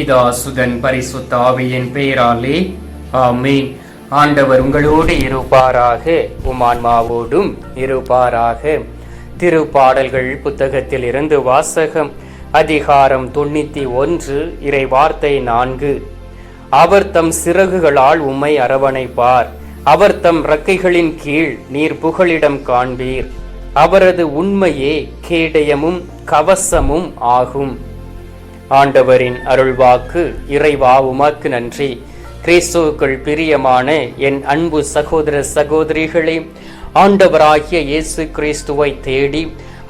பிதா சுதன் பரிசுத்த ஆவியின் பெயராலே. ஆமென். ஆண்டவர் உங்களோடு இருப்பாராக. உமான்மாவோடும் இருப்பாராக. திருப்பாடல்கள் புத்தகத்தில் இருந்து வாசகம் அதிகாரம் தொண்ணூத்தி ஒன்று இறை வார்த்தை நான்கு. அவர் தம் சிறகுகளால் உம்மை அரவணைப்பார். அவர் தம் இறக்கைகளின் கீழ் நீர் புகழிடம் காண்பீர். அவரது உண்மையே கேடயமும் கவசமும் ஆகும். ஆண்டவரின் அருள்வாக்கு இறைவா உமாக்கு நன்றி. கிறிஸ்துவுக்குள் பிரியமான என் அன்பு சகோதர சகோதரிகளே ஆண்டவராகிய இயேசு கிறிஸ்துவை தேடி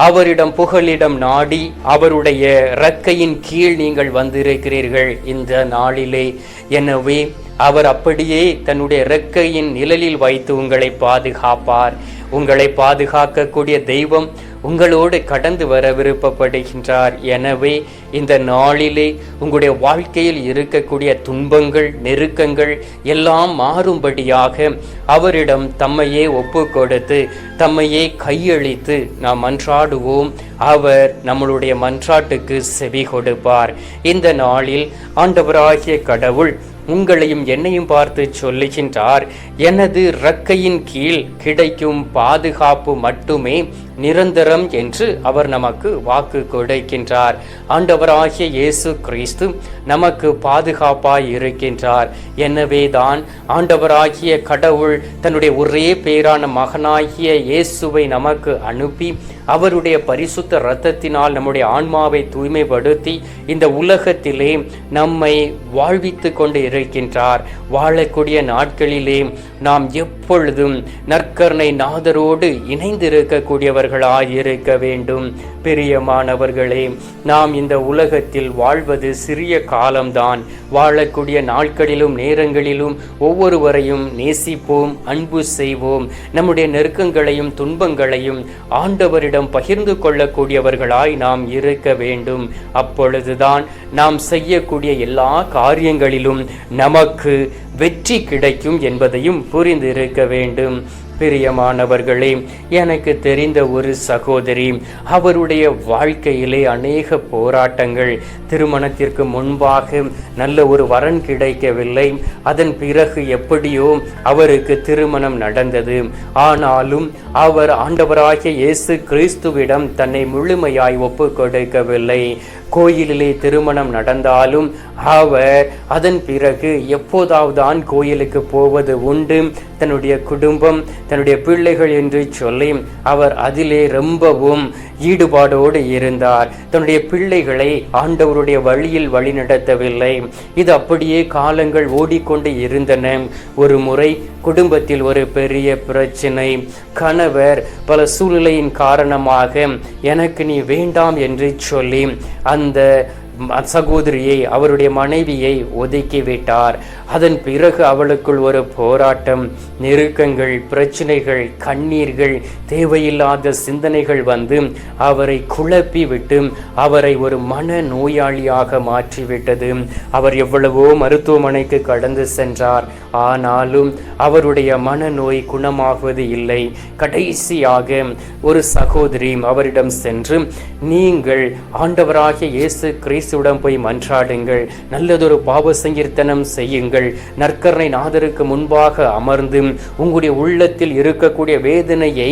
அவரிடம் புகழிடம் நாடி அவருடைய இறக்கையின் கீழ் நீங்கள் வந்திருக்கிறீர்கள் இந்த நாளிலே. எனவே அவர் அப்படியே தன்னுடைய இறக்கையின் நிழலில் வைத்து உங்களை பாதுகாப்பார். உங்களை பாதுகாக்கக்கூடிய தெய்வம் உங்களோடு கடந்து வர விருப்பப்படுகின்றார். எனவே இந்த நாளிலே உங்களுடைய வாழ்க்கையில் இருக்கக்கூடிய துன்பங்கள் நெருக்கங்கள் எல்லாம் மாறும்படியாக அவரிடம் தம்மையே ஒப்பு கொடுத்து தம்மையே கையளித்து நாம் மன்றாடுவோம். அவர் நம்மளுடைய மன்றாட்டுக்கு செவி கொடுப்பார். இந்த நாளில் ஆண்டவராகிய கடவுள் உங்களையும் என்னையும் பார்த்து சொல்லுகின்றார் எனது இறக்கையின் கீழ் கிடைக்கும் பாதுகாப்பு மட்டுமே நிரந்தரம் என்று அவர் நமக்கு வாக்கு கொடுக்கின்றார். ஆண்டவராகிய இயேசு கிறிஸ்து நமக்கு பாதுகாப்பாய் இருக்கின்றார். எனவே தான் ஆண்டவராகிய கடவுள் தன்னுடைய ஒரே பேரான மகனாகிய இயேசுவை நமக்கு அனுப்பி அவருடைய பரிசுத்த இரத்தத்தினால் நம்முடைய ஆன்மாவை தூய்மைப்படுத்தி இந்த உலகத்திலே நம்மை வாழ்வித்து கொண்டு இருக்கின்றார். வாழக்கூடிய நாட்களிலே நாம் எப்பொழுதும் நற்கருணை நாதரோடு இணைந்திருக்கக்கூடியவர்களாய் இருக்க வேண்டும். பிரியமானவர்களே நாம் இந்த உலகத்தில் வாழ்வது சிறிய காலம்தான். வாழக்கூடிய நாட்களிலும் நேரங்களிலும் ஒவ்வொருவரையும் நேசிப்போம் அன்பு செய்வோம். நம்முடைய நெருக்கங்களையும் துன்பங்களையும் ஆண்டவரிடம் பகிர்ந்து கொள்ளக்கூடியவர்களாய் நாம் இருக்க வேண்டும். அப்பொழுதுதான் நாம் செய்யக்கூடிய எல்லா காரியங்களிலும் நமக்கு வெற்றி கிடைக்கும் என்பதையும் புரிந்து இருக்க வேண்டும். பிரியமானவர்களே எனக்கு தெரிந்த ஒரு சகோதரி அவருடைய வாழ்க்கையிலே அநேக போராட்டங்கள் திருமணத்திற்கு முன்பாக நல்ல ஒரு வரன் கிடைக்கவில்லை. அதன் பிறகு எப்படியோ அவருக்கு திருமணம் நடந்தது. ஆனாலும் அவர் ஆண்டவராகிய இயேசு கிறிஸ்துவிடம் தன்னை முழுமையாய் ஒப்பு கொடுக்கவில்லை கோயிலிலே திருமணம் நடந்தாலும் அவர் அதன் பிறகு எப்போதாவதுதான் கோயிலுக்கு போவது உண்டு. தன்னுடைய குடும்பம் தன்னுடைய பிள்ளைகள் என்று சொல்லி அவர் அதிலே ரொம்பவும் ஈடுபாடோடு இருந்தார். தன்னுடைய பிள்ளைகளை ஆண்டவருடைய வழியில் வழிநடத்தவில்லை இது அப்படியே காலங்கள் ஓடிக்கொண்டு இருந்தன. ஒரு முறை குடும்பத்தில் ஒரு பெரிய பிரச்சனை. கணவர் பல சூழ்நிலையின் காரணமாக எனக்கு நீ வேண்டாம் என்று சொல்லி அந்த சகோதரியை அவருடைய மனைவியை ஒதுக்கி விட்டார் அதன் பிறகு அவளுக்குள் ஒரு போராட்டம் நெருக்கங்கள் பிரச்சனைகள் கண்ணீர்கள் தேவையில்லாத சிந்தனைகள் வந்து அவரை குழப்பி விட்டு அவரை ஒரு மன நோயாளியாக மாற்றிவிட்டது. அவர் எவ்வளவோ மருத்துவமனைக்கு கடந்து சென்றார். ஆனாலும் அவருடைய மனநோய் குணமாகுவது இல்லை. கடைசியாக ஒரு சகோதரி அவரிடம் சென்று நீங்கள் ஆண்டவராகிய இயேசு இயேசுவிடம் போய் மன்றாடுங்கள். நல்லதொரு பாவ சங்கீர்த்தனம் செய்யுங்கள். நற்கரணை நாதருக்கு முன்பாக அமர்ந்து உங்களுடைய உள்ளத்தில் இருக்கக்கூடிய வேதனையை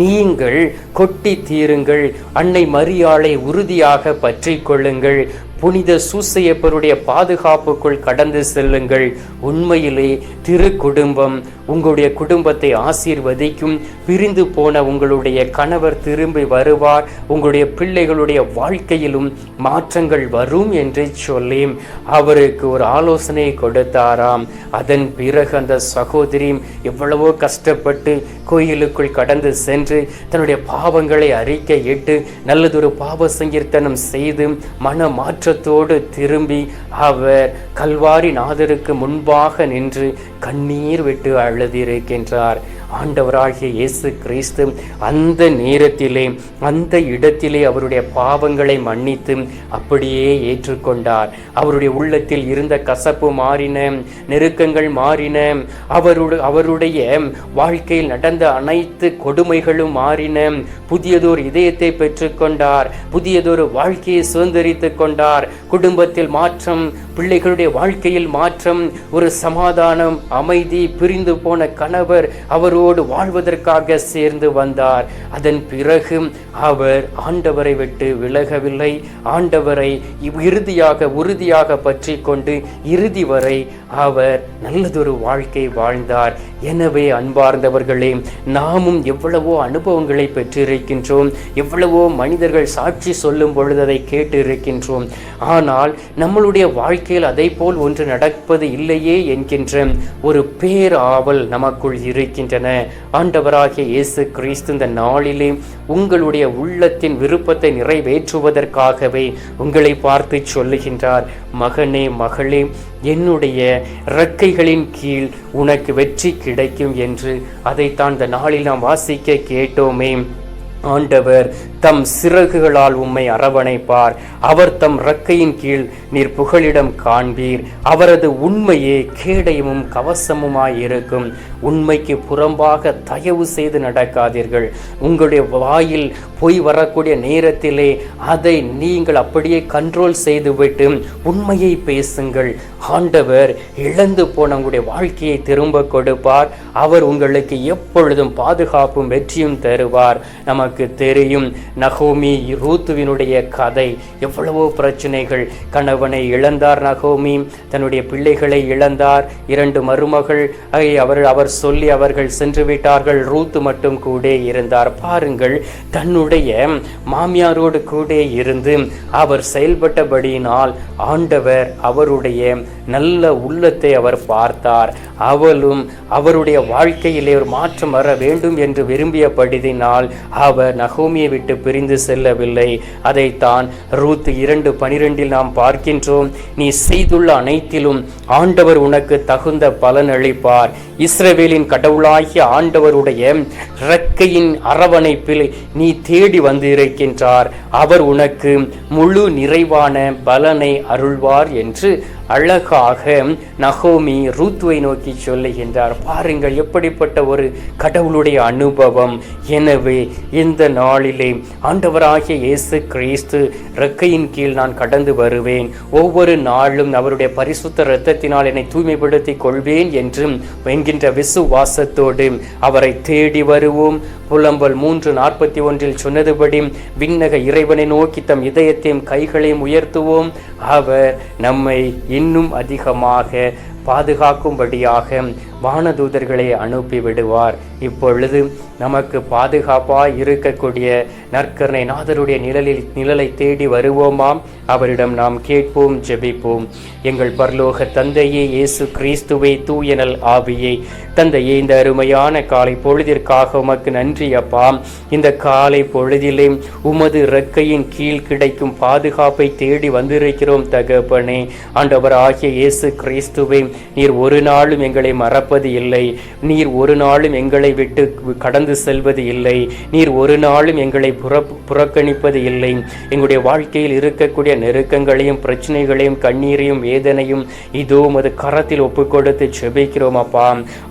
நீங்கள் கொட்டி தீருங்கள். அன்னை மரியாளை உறுதியாக பற்றி கொள்ளுங்கள். புனித சூசையப்பருடைய பாதுகாப்புக்குள் கடந்து செல்லுங்கள். உண்மையிலே திரு குடும்பம் உங்களுடைய குடும்பத்தை ஆசீர்வதிக்கும். பிரிந்து போன உங்களுடைய கணவர் திரும்பி வருவார். உங்களுடைய பிள்ளைகளுடைய வாழ்க்கையிலும் மாற்றங்கள் வரும் என்று சொல்லி அவருக்கு ஒரு ஆலோசனை கொடுத்தாராம். அதன் பிறகு அந்த சகோதரி எவ்வளவோ கஷ்டப்பட்டு கோயிலுக்குள் கடந்து சென்று தன்னுடைய பாவங்களை அறிக்கையிட்டு நல்லதொரு பாவ சங்கீர்த்தனம் செய்து மன மாற்றத்தோடு திரும்பி அவர் கல்வாரி நாதருக்கு முன்பாக நின்று கண்ணீர் விட்டு அழுதிருக்கின்றார். ஆண்டவராகிய இயேசு கிறிஸ்து அந்த நேரத்திலே அந்த இடத்திலே அவருடைய பாவங்களை மன்னித்து அப்படியே ஏற்றுக்கொண்டார். அவருடைய உள்ளத்தில் இருந்த கசப்பு மாறின நெருக்கங்கள் மாறின அவருடைய அவருடைய வாழ்க்கையில் நடந்த அனைத்து கொடுமைகளும் மாறின. புதியதொரு இதயத்தை பெற்றுக்கொண்டார். புதியதொரு வாழ்க்கையை சுதந்திரித்து கொண்டார். குடும்பத்தில் மாற்றம் பிள்ளைகளுடைய வாழ்க்கையில் மாற்றம் ஒரு சமாதானம் அமைதி பிரிந்து போன கணவர் அவரோடு வாழ்வதற்காக சேர்ந்து வந்தார். அதன் பிறகு அவர் ஆண்டவரை விட்டு விலகவில்லை. ஆண்டவரை இறுதியாக உறுதியாக பற்றி கொண்டு இறுதி வரை அவர் நல்லதொரு வாழ்க்கை வாழ்ந்தார். எனவே அன்பார்ந்தவர்களே நாமும் எவ்வளவோ அனுபவங்களை பெற்றிருக்கின்றோம். எவ்வளவோ மனிதர்கள் சாட்சி சொல்லும் பொழுது அதை கேட்டு இருக்கின்றோம் ஆனால் நம்மளுடைய வாழ்க்கையில் அதை போல் ஒன்று நடப்பது இல்லையே என்கின்ற ஒரு பேராவல் நமக்குள் இருக்கின்றன. ஆண்டவராகிய இயேசு கிறிஸ்து இந்த நாளிலே உங்களுடைய உள்ளத்தின் விருப்பத்தை நிறைவேற்றுவதற்காகவே உங்களை பார்த்து சொல்லுகின்றார் மகனே மகளே என்னுடைய இறக்கைகளின் கீழ் உனக்கு வெற்றி கிடைக்கும் என்று. அதைத்தான் இந்த நாளில் நாம் வாசிக்க கேட்டோமே. ஆண்டவர் தம் சிறகுகளால் உம்மை அரவணைப்பார். அவர் தம் ரக்கையின் கீழ் நீர் புகலிடம் காண்பீர். அவரது உண்மையே கேடயமும் கவசமுமாய் இருக்கும். உண்மைக்கு புறம்பாக தயவு செய்து நடக்காதீர்கள். உங்களுடைய வாயில் பொய் வரக்கூடிய நேரத்திலே அதை நீங்கள் அப்படியே கண்ட்ரோல் செய்துவிட்டு உண்மையை பேசுங்கள். ஆண்டவர் இழந்து போன உங்களுடைய வாழ்க்கையை திரும்ப கொடுப்பார். அவர் உங்களுக்கு எப்பொழுதும் பாதுகாப்பும் வெற்றியும் தருவார். நமக்கு தெரியும். நகோமி ரூத்துவினுடைய கதை. எவ்வளவோ பிரச்சனைகள். கணவனை இழந்தார் நகோமி. தன்னுடைய பிள்ளைகளை இழந்தார். இரண்டு மருமகள். அவர் அவர் சொல்லி அவர்கள் சென்று விட்டார்கள். ரூத்து மட்டும் கூட இருந்தார். பாருங்கள் தன்னுடைய மாமியாரோடு கூட இருந்து அவர் செயல்பட்டபடியினால் ஆண்டவர் அவருடைய நல்ல உள்ளத்தை அவர் பார்த்தார். அவளும் அவருடைய வாழ்க்கையிலே ஒரு மாற்றம் வர வேண்டும் என்று விரும்பியபடிதினால் அவர் நகோமியை விட்டு பிரிந்து செல்லவில்லை. அதைத்தான் ரூத் இரண்டு பனிரெண்டில் நாம் பார்க்கின்றோம். நீ செய்துள்ள அனைத்திலும் ஆண்டவர் உனக்கு தகுந்த பலன் அளிப்பார். இஸ்ரவேலின் கடவுளாகிய ஆண்டவருடைய இறக்கையின் அரவணைப்பில் நீ தேடி வந்திருக்கின்றார். அவர் உனக்கு முழு நிறைவான பலனை அருள்வார் என்று அழகாக நகோமி ரூத்வை நோக்கி சொல்லுகின்றார். பாருங்கள் எப்படிப்பட்ட ஒரு கடவுளுடைய அனுபவம். எனவே இந்த நாளிலே ஆண்டவராகிய இயேசு கிறிஸ்து ரெக்கையின் கீழ் நான் கடந்து வருவேன். ஒவ்வொரு நாளும் அவருடைய பரிசுத்த இரத்தத்தினால் என்னை தூய்மைப்படுத்தி கொள்வேன் என்றும் என்கின்ற விசுவாசத்தோடு அவரை தேடி வருவோம். புலம்பல் மூன்று நாற்பத்தி ஒன்றில் சொன்னதுபடி விண்ணக இறைவனை நோக்கி தம் இதயத்தையும் கைகளையும் உயர்த்துவோம். அவர் நம்மை இன்னும் அதிகமாக பாதுகாக்கும்படியாக வானதூதர்களை அனுப்பி விடுவார் இப்பொழுது நமக்கு பாதுகாப்பாக இருக்கக்கூடிய நற்கருணை நாதருடைய நிழலில் நிழலை தேடி வருவோமாம். அவரிடம் நாம் கேட்போம் ஜெபிப்போம். எங்கள் பரலோக தந்தையே இயேசு கிறிஸ்துவை தூயனல் ஆவியை. தந்தையே இந்த அருமையான காலை பொழுதிற்காக உமக்கு நன்றி அப்பா. இந்த காலை பொழுதிலே உமது இறக்கையின் கீழ் கிடைக்கும் பாதுகாப்பை தேடி வந்திருக்கிறோம் தகப்பனே. ஆண்டவர் ஆகிய இயேசு கிறிஸ்துவை நீர் ஒரு நாளும் எங்களை மறப்பது இல்லை நீர் ஒரு நாளும் எங்களை விட்டு கடந்து கடந்து செல்வது இல்லை. நீர் ஒரு நாளும் எங்களை புற புறக்கணிப்பது இல்லை. எங்களுடைய வாழ்க்கையில் இருக்கக்கூடிய நெருக்கங்களையும் பிரச்சனைகளையும் கண்ணீரையும் வேதனையும் இதோ உமது கரத்தில் ஒப்புக் கொடுத்து செபிக்கிறோம் அப்பா.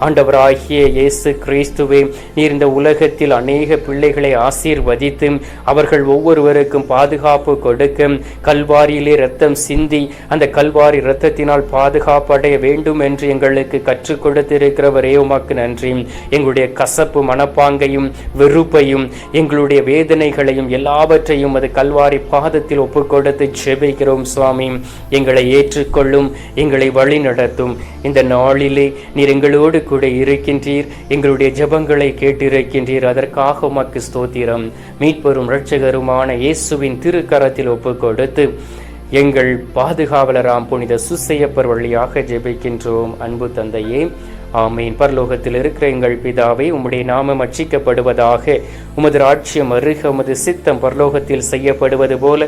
ஆண்டவராகிய இயேசு கிறிஸ்துவே நீர் இந்த உலகத்தில் அநேக பிள்ளைகளை ஆசீர்வதித்து அவர்கள் ஒவ்வொருவருக்கும் பாதுகாப்பு கொடுக்க கல்வாரியிலே ரத்தம் சிந்தி அந்த கல்வாரி இரத்தத்தினால் பாதுகாப்படைய வேண்டும் என்று எங்களுக்கு கற்றுக் கொடுத்திருக்கிறவரே உமக்கு நன்றி. எங்களுடைய கசப்பு மனப்பா பழிவாங்கையும் வெறுப்பையும் எங்களுடைய வேதனைகளையும் எல்லாவற்றையும் அது கல்வாரி பாதத்தில் ஒப்புக்கொடுத்து ஜெபிக்கிறோம் சுவாமி. எங்களை ஏற்றுக்கொள்ளும் எங்களை வழி நடத்தும். இந்த நாளிலே நீர் எங்களோடு கூட இருக்கின்றீர். எங்களுடைய ஜபங்களை கேட்டிருக்கின்றீர். அதற்காக உமக்கு ஸ்தோத்திரம். மீட்பெரும் இரட்சகருமான இயேசுவின் திருக்கரத்தில் ஒப்புக்கொடுத்து கொடுத்து எங்கள் பாதுகாவலராம் புனித சுசையப்பர் வழியாக ஜெபிக்கின்றோம் அன்பு தந்தையே. ஆமீன். பரலோகத்தில் இருக்கிற எங்கள் பிதாவை உம்முடைய நாமம் அச்சிக்கப்படுவதாக உமது ராட்சியம் அருக உமது சித்தம் பரலோகத்தில் செய்யப்படுவது போல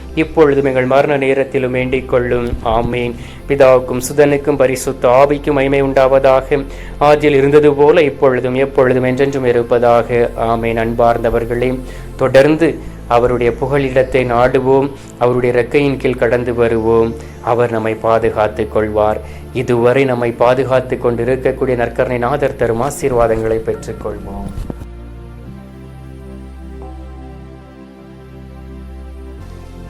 இப்பொழுதும் எங்கள் மரண நேரத்திலும் வேண்டிக் கொள்ளும். ஆமேன். பிதாவுக்கும் சுதனுக்கும் பரிசுத்த ஆவிக்கும் மைமை உண்டாவதாக. ஆதியில் இருந்தது போல இப்பொழுதும் எப்பொழுதும் என்றென்றும் இருப்பதாக. ஆமேன். அன்பார்ந்தவர்களே தொடர்ந்து அவருடைய புகழிடத்தை நாடுவோம். அவருடைய ரெக்கையின் கீழ் கடந்து வருவோம். அவர் நம்மை பாதுகாத்துக் கொள்வார். இதுவரை நம்மை பாதுகாத்து கொண்டிருக்கக்கூடிய நற்கரணை நாதர் தரும் ஆசீர்வாதங்களை பெற்றுக்கொள்வோம்